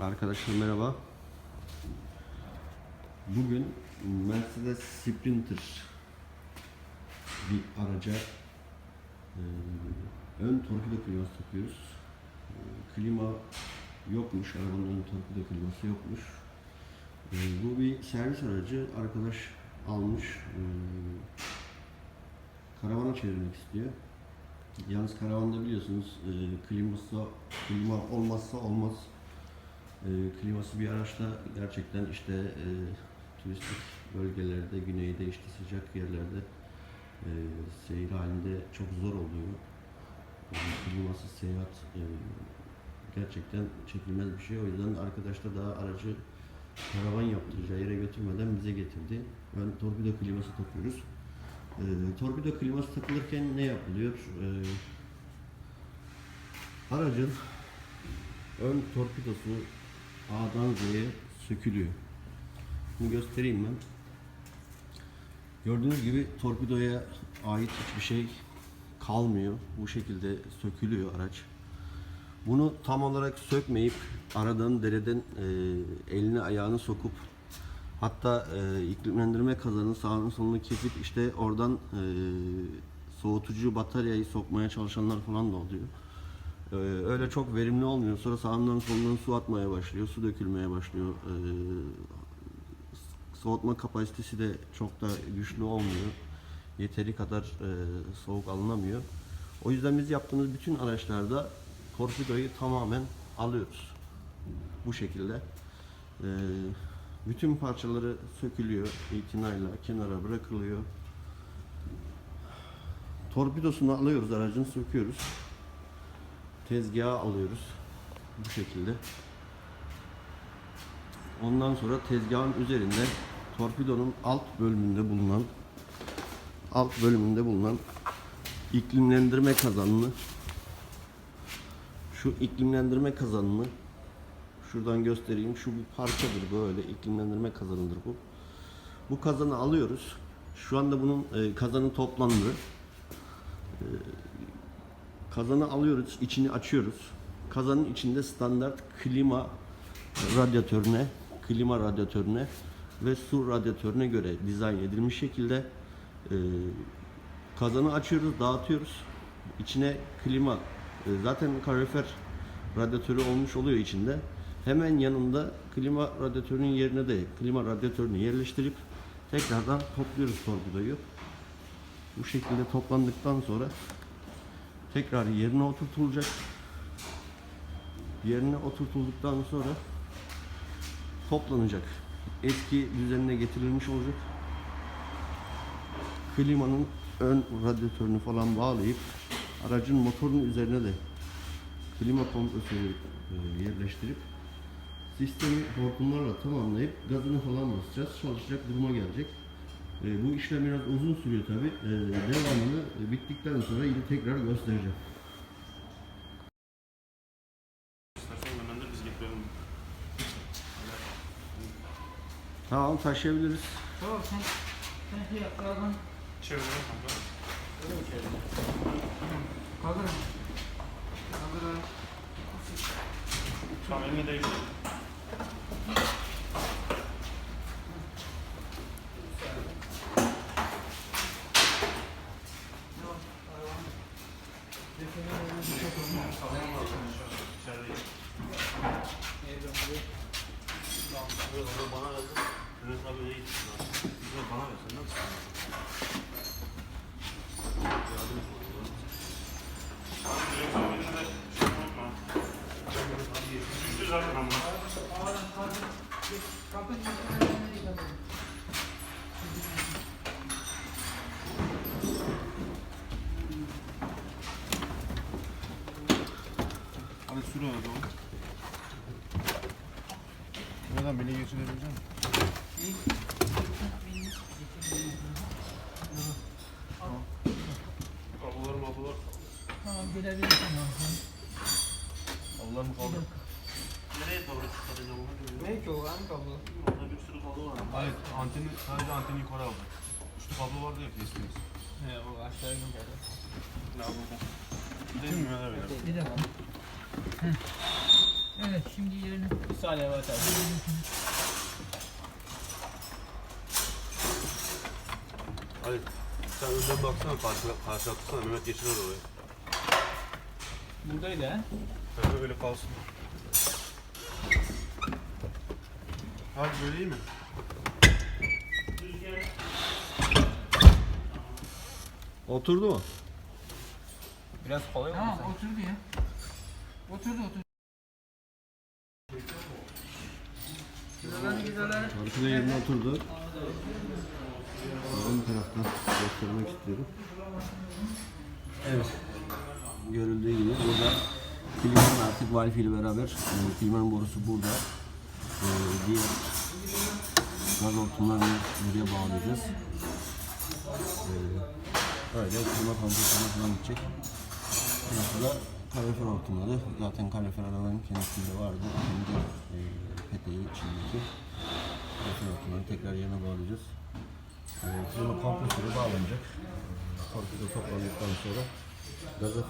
Arkadaşlar merhaba. Bugün Mercedes Sprinter bir araca e, ön torpido kliması takıyoruz. E, klima yokmuş, arabanın ön torpido kliması yokmuş. E, bu bir servis aracı. Arkadaş almış. E, karavana çevirmek istiyor. Yalnız karavanda biliyorsunuz e, kliması, klima olmazsa olmaz. E, kliması bir araçta gerçekten işte e, turistik bölgelerde, güneyde işte sıcak yerlerde e, seyir halinde çok zor oluyor. E, klimasız seyahat e, gerçekten çekilmez bir şey. O yüzden arkadaş da daha aracı karavan yaptıracağı yere götürmeden bize getirdi. Ben torpido kliması takıyoruz. E, torpido kliması takılırken ne yapılıyor? E, aracın ön torpidosu A'dan Z'ye sökülüyor. Bunu göstereyim ben. Gördüğünüz gibi torpidoya ait hiçbir şey kalmıyor. Bu şekilde sökülüyor araç. Bunu tam olarak sökmeyip aradan dereden e, elini ayağını sokup hatta e, iklimlendirme kazanı sağını solunu kesip işte oradan e, soğutucu bataryayı sokmaya çalışanlar falan da oluyor. Ee, öyle çok verimli olmuyor. Sonra sağından solundan su atmaya başlıyor, su dökülmeye başlıyor. Ee, soğutma kapasitesi de çok da güçlü olmuyor. Yeteri kadar e, soğuk alınamıyor. O yüzden biz yaptığımız bütün araçlarda torpidoyu tamamen alıyoruz. Bu şekilde. Ee, bütün parçaları sökülüyor, itinayla kenara bırakılıyor. Torpidosunu alıyoruz, aracın söküyoruz tezgaha alıyoruz. Bu şekilde. Ondan sonra tezgahın üzerinde torpidonun alt bölümünde bulunan alt bölümünde bulunan iklimlendirme kazanını şu iklimlendirme kazanını şuradan göstereyim. Şu bir parçadır böyle iklimlendirme kazanıdır bu. Bu kazanı alıyoruz. Şu anda bunun e, kazanı toplandı. Kazanı alıyoruz, içini açıyoruz. Kazanın içinde standart klima radyatörüne, klima radyatörüne ve su radyatörüne göre dizayn edilmiş şekilde e, kazanı açıyoruz, dağıtıyoruz. İçine klima, e, zaten kalorifer radyatörü olmuş oluyor içinde. Hemen yanında klima radyatörünün yerine de klima radyatörünü yerleştirip tekrardan topluyoruz torpidoyu. Bu şekilde toplandıktan sonra tekrar yerine oturtulacak. Yerine oturtulduktan sonra toplanacak. Eski düzenine getirilmiş olacak. Klimanın ön radyatörünü falan bağlayıp aracın motorunun üzerine de klima kompresörü yerleştirip sistemi hortumlarla tamamlayıp gazını falan basacağız. Çalışacak duruma gelecek. E, bu işlem biraz uzun sürüyor tabi. devamını e, bittikten sonra yine tekrar göstereceğim. Tamam taşıyabiliriz. Tamam sen sen şey yap aradan Çevirelim kanka. kaldır. Kaldır. Tamam elini değdir. Bana verdin. Mehmet abi öyle gitsin. Bir de bana versen nasıl? Yardım et bana. Abi direksiyon sür ona doğru. Buradan beni geçirebilecek misin? Kablolar mablolar. Tamam gelebilirsin abi. Allah mı kaldı? Nereye doğru ona göre. Ne ki o hangi kablo? Orada bir sürü kablo var. Hayır, anteni, sadece anteni yukarı aldı. Üstü kablo vardı ya kestiğimiz. He o aşağıya gidiyor. Ne yapalım? Gidelim mi böyle? Bir dakika. Evet şimdi yerine Bir saniye Mehmet abi. Hadi sen önden baksana karşı, karşı atsana Mehmet geçirir oraya. buradaydı ha. Öyle, öyle kalsın. Hadi böyle iyi mi? Oturdu mu? Biraz kolay oldu Tamam sanki. oturdu ya. Oturdu oturdu. Arkada yerine oturdu. Ön taraftan göstermek istiyorum. Evet. Görüldüğü gibi burada klimanın artık valve ile beraber e, klimanın borusu burada. E, diğer gaz hortumlarını buraya bağlayacağız. E, öyle klima kompresörüne falan gidecek. Burası da kalorifer hortumları. Zaten kalorifer arabanın kendisinde vardı. Kendi e, peteği içindeki kalorifer hortumlarını tekrar yerine bağlayacağız. E, klima kompresörü bağlanacak. Kompresör toplandıktan sonra gaza